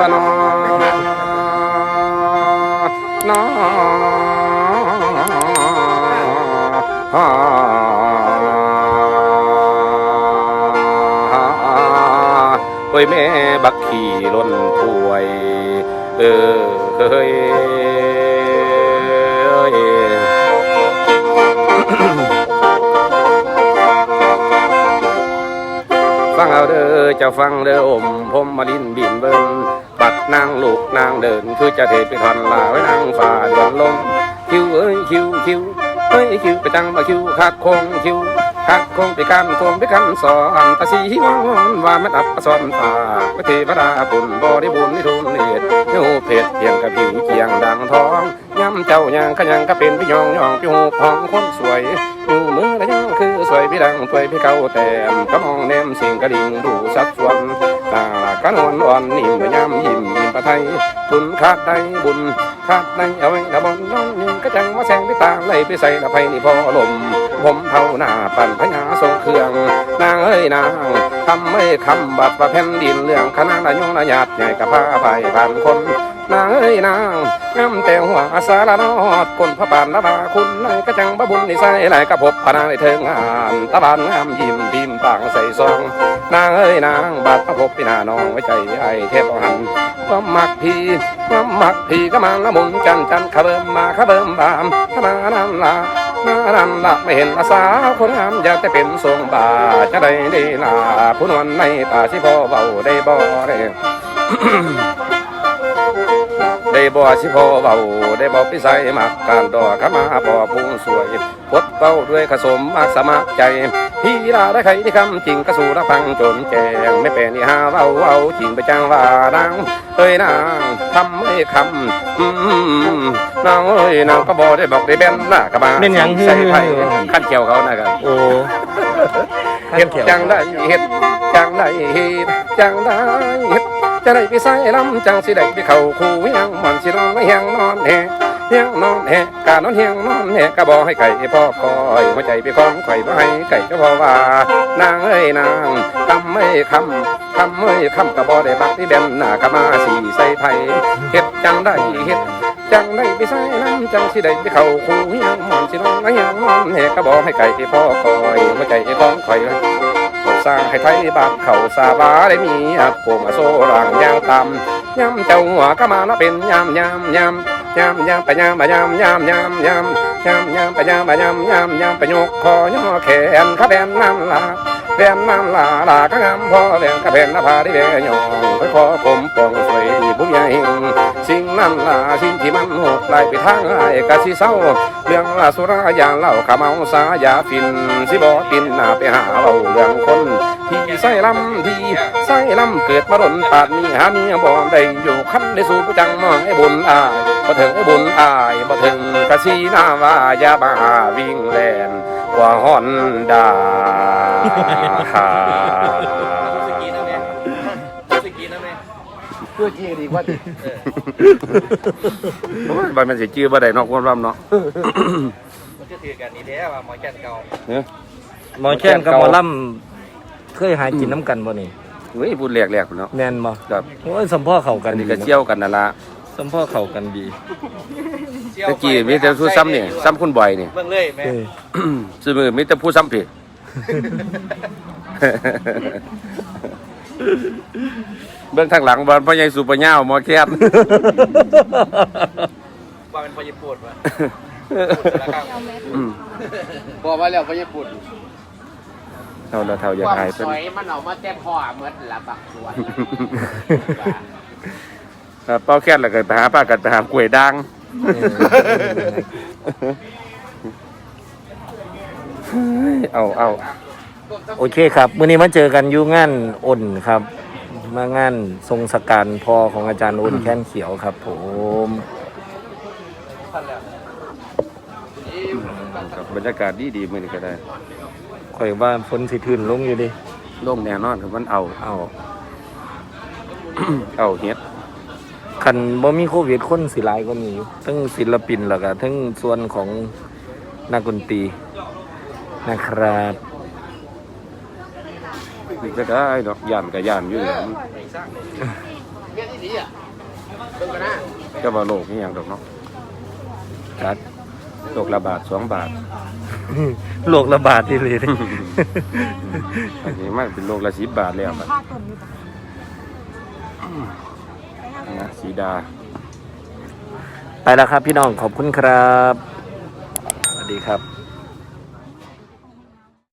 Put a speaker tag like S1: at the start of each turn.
S1: ละนอนอโอ้ยแม่บักขี่ล้นถ้วย เออ จะฟังเด้ออมผมมาลินบินเบิ้นปัดนางลูกนางเดิน คือจะเทไปทอนลาไว้นางฝ่าดวนลมคิวเอ้ยคิวคิวเอ้ยคิวไปจังมาคิวคักคงคิวคักคงไปกันคงไปกันสอนตาสีวอนว่ามันอับสอนฝ่าพระเทวดาปุ่นบ่ได้บุญนิทุนเนตรเนื้อเพชรเพียงกับผิวเคียงดังทองย้ำเจ้ายังขยังก็เป็นพี่ยองยองพี่หูพองคนสวยอยู่มือละยังคือ สวยพี่ดังสวยพี่เก่าแต้มก็มองแนมสิ่งกระดิ่งดูสัดส่วนตากันอ่อนอ่อนนิ่มยามยิ้มยิ้มประไทยบุญขาดใดบุญขาดใดเอาไว้ละบนน้องยิ่งก็จังมาแสงไปตาไหลไปใส่ละไพนี่พอลมผมเท่าหน้าปั่นพญาทรงเครื่องนางเอ้ยนางทำไม่คำบัดประแผ่นดินเรื่องคณะนายงนาญาติใหญ่กับพาไปผ่านคน นางเอ้ยนางงามแต่หัวสารนอดคนพระบานละบาคุณนายก็จังบะบุญนิสัยไหลกระพบพนาในเทิงงานตะบานงามยิ้มพิมพ์ต่างใส่ซอง นางเอ้ยนางบาดพระพบพี่นาน้องไว้ใจไอ้เทพหันความมักพี่ความมักพีก็มาละมุนจันจันขเบิ่มมาขเบิ่มบามขมานันละมานันละไม่เห็นอาสาคนงามอยากจะเป็นทรงบาจะได้ดีลาผู้นวลในตาสิพ่อเบาได้บ่ได้ ได้บ่สิพอเบาได้บ่พิสัยมักการดอกขมาพอพุงสวยพดเป้าด้วยขสมมักสมัครใจพี่ลาได้ใครที่คำจริงกระสู่ระพังจนแจงไม่เป็นนี่หาเว้าเว้าจริงไปจังว่านางเอ้ยนางทำไม่คำอืมนางเอ้ยนางก็บ่ได้บอกได้แบนหน้ากระบา
S2: เป็นหยัง
S1: ใส่ไผ่ขั้นเกี่ยวเขานะครับ
S2: โอ้
S1: เฮ็ดจังได้เฮ็ดจังได้เฮ็ดจังได้เฮ็ด จะได้ไปใส่ลำจังสิได้ไปเข้าคู่เฮียงมันสินอนไม่เฮียงนอนแหเฮียงนอนแหกานอนเฮียงนอนแหก็บอกให้ไก่พ่อคอยหัวใจไปคล้องไข่บ่ให้ไก่ก็พอว่านางเอ้ยนางคำไม่คำคำไม่คำก็บ่ได้บักที่เด่นหน้ากะมาสีใส่ไผ่เฮ็ดจังได้เฮ็ดจังได้ไปใส่น้ำจังสิได้ไปเข้าคู่เฮียงมันสินอนไม่เฮียงนอนแหก็บอกให้ไก่พ่อคอยหัวใจไปคล้องไข่ สร้างให้ไทยบ้านเขาสาบาได้มีอัดโปงโซรังยางตำยำเจ้าหัวก็มาแล้วเป็นยำยำยำยำยำไปยำไปยำยำยำยำยำยำไปยำไปยำยำยำไปยกคอยอแขนขาแดนน้ำลา แบนนั่นลาลาก็งามพอแบนขาแบนละพาด้แบนยองไปขอผมปองสวยดีบุญใหญ่สิ่งนั่นลาสิ่งที่มันหกไหลไปทางไอ้กะสิเศร้าเรื่องลาสุรายาเล่าขะเมาสายาฟินสิบอปินหน้าไปหาเราเรื่องคนที่ใส่ลำที่ใส่ลำเกิดมาดนปาดมีหาเมียบ่ได้อยู่คันได้สู่ผู้จังมองไอ้บุญอายบ่ถึงไอ้บุญอายบ่ถึงกะสีหน้าว่ายาบ้าวิ่งแลนกว่าฮอนดา
S3: สกีนะแม่สกีนะแม่
S1: เพื่อจีดีกว่าโอ้ยบ่แมันสิจื้อบ่ได้นอกความรำเนาะ
S3: มันจะถือกันนี่แท้ว่าหมอแก่นเก่า
S2: หมอแช่นกับหมอลำเคยหากินน้ำกันบ่นี่
S1: เฮ้ยพูดแหลกๆพุ่นเนาะ
S2: แม่นบ่
S1: ครับ
S2: โอ้ยสมพ่อเข้ากั
S1: อั
S2: น
S1: น
S2: ดี
S1: นี้ก็เชี่ยวกันนั่นล่ะ
S2: สมพ่อเข้ากันดี
S1: ตะกี้มีแต่ผู้ซ้ำนี่ซ้ำคุณบ่อยนี่
S3: เบิ่งเลยแม่
S2: เออ
S1: ซื้อมือมีแต่ผู้ซ้ำผิด เบื้องทางหลังบอลพ่อใหญ่สุปเหย้าหมอแคบ
S3: ว่าเป็นพยาปวดว่ะ
S1: อืม
S4: บอกว่าแล้วพญาปุ่น
S1: เท่าเราเท่าอย่า
S4: ความ
S1: หาย
S4: ส
S1: เพิ่น
S4: วยมันออกมาเต็มพ่อเหมือนละบักสวน
S1: เออเป้าแคบแล้วก็ไปหาป้ากันไปหากล้วยด่าง เฮ้ยเอาเอา
S2: โอเคครับมื้อนี้มาเจอกันอยู่งานอ่นครับ มางานทรงสการพอของอาจารย์อ่นแค้นเขียวครับ ผม
S1: ครับบรรยากาศดีดีๆมื้อนี้ก็ได้
S2: ข่อยว่าฝนสิทื่นลงอยู่ดิ
S1: โล่งแน่นอนครับมันเอา
S2: เอา
S1: เอาเฮ็ด
S2: คันบ่มีโควิดคนสิหลายกว่านี้อยู่ทั้งศิลปินแล้วก็ทั้งส่วนของนักดนตรี นะครับ
S1: นี่ก็ได้ดอกย่านก็ย่านอยู่แหล้ว
S4: เฮ็ดดีนี้อะเบิ่งกันนะ
S1: ก็บ่โลกนี่อย่างดอกเนาะ
S2: จัด
S1: โลกละบาทสองบาท
S2: โรคระบาดที่เลย
S1: อันนี้มันเป็นโลกละสิบบาทแล้วบัดนะสีดา
S2: ไปแล้วครับพี่น้องขอบคุณครับ สวัสดีครับ